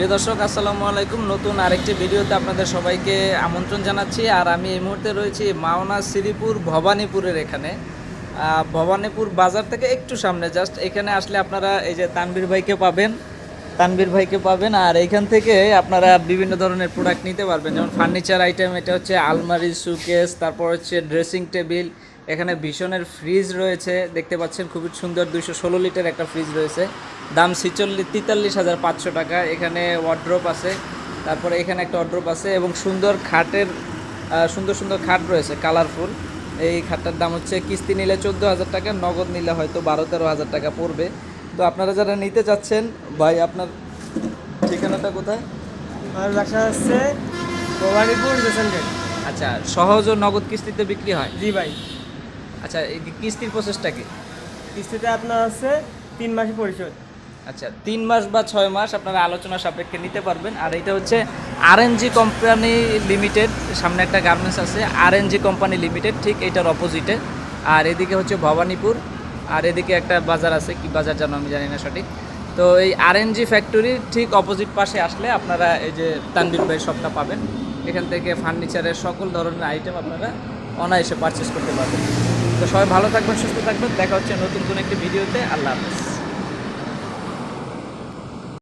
প্রিয় দর্শক, আসসালামু আলাইকুম। নতুন আরেকটি ভিডিওতে আপনাদের সবাইকে আমন্ত্রণ জানাচ্ছি। আর আমি এই মুহূর্তে রয়েছি মাওনা শ্রীপুর ভবানীপুরের এখানে। ভবানীপুর বাজার থেকে একটু সামনে, জাস্ট এখানে আসলে আপনারা এই যে তানবীর ভাইকে পাবেন তানবীর ভাইকে পাবেন। আর এইখান থেকে আপনারা বিভিন্ন ধরনের প্রোডাক্ট নিতে পারবেন। যেমন ফার্নিচার আইটেম এটা হচ্ছে আলমারি সুকেস তারপর হচ্ছে ড্রেসিং টেবিল এখানে ভীষণের ফ্রিজ রয়েছে। দেখতে পাচ্ছেন খুবই সুন্দর দুইশো ষোলো লিটার একটা ফ্রিজ রয়েছে। দাম ছিচল্লিশ তেতাল্লিশ হাজার পাঁচশো টাকা। এখানে ওয়ার্ড্রোপ আছে তারপরে এখানে একটা ওয়ার্ড্রোপ আছে এবং সুন্দর খাটের সুন্দর সুন্দর খাট রয়েছে কালারফুল এই খাটটার দাম হচ্ছে কিস্তি নিলে চোদ্দ হাজার টাকা নগদ নিলে হয়তো বারো তেরো হাজার টাকা পড়বে। তো আপনারা যারা নিতে চাচ্ছেন ভাই আপনার ঠিকানাটা কোথায়? আমার বাসা হচ্ছে ভবানীপুর স্টেশন গেট। আচ্ছা সহজ ও নগদ কিস্তিতে বিক্রি হয়? জি ভাই। আচ্ছা এই কিস্তির প্রসেসটা কি? কিস্তিতে আপনার হচ্ছে তিন মাসে পরিশোধ। আচ্ছা তিন মাস বা ছয় মাস আপনারা আলোচনা সাপেক্ষে নিতে পারবেন। আর এটা হচ্ছে আর আরএনজি কোম্পানি লিমিটেড সামনে একটা গার্মেন্টস আছে আর আরএনজি কোম্পানি লিমিটেড ঠিক এটার অপোজিটে আর এদিকে হচ্ছে ভবানীপুর, আর এদিকে একটা বাজার আছে, কি বাজার জানো আমি জানি না সঠিক। তো এই আর আরএনজি ফ্যাক্টরির ঠিক অপোজিট পাশে আসলে আপনারা এই যে তানবির ভাই শপটা পাবেন। এখান থেকে ফার্নিচারের সকল ধরনের আইটেম আপনারা অনায়াসে পারচেস করতে পারবেন। তো সবাই ভালো থাকবেন, সুস্থ থাকবেন। দেখা হচ্ছে নতুন কোনো একটি ভিডিওতে আল্লাহ হাফেজ।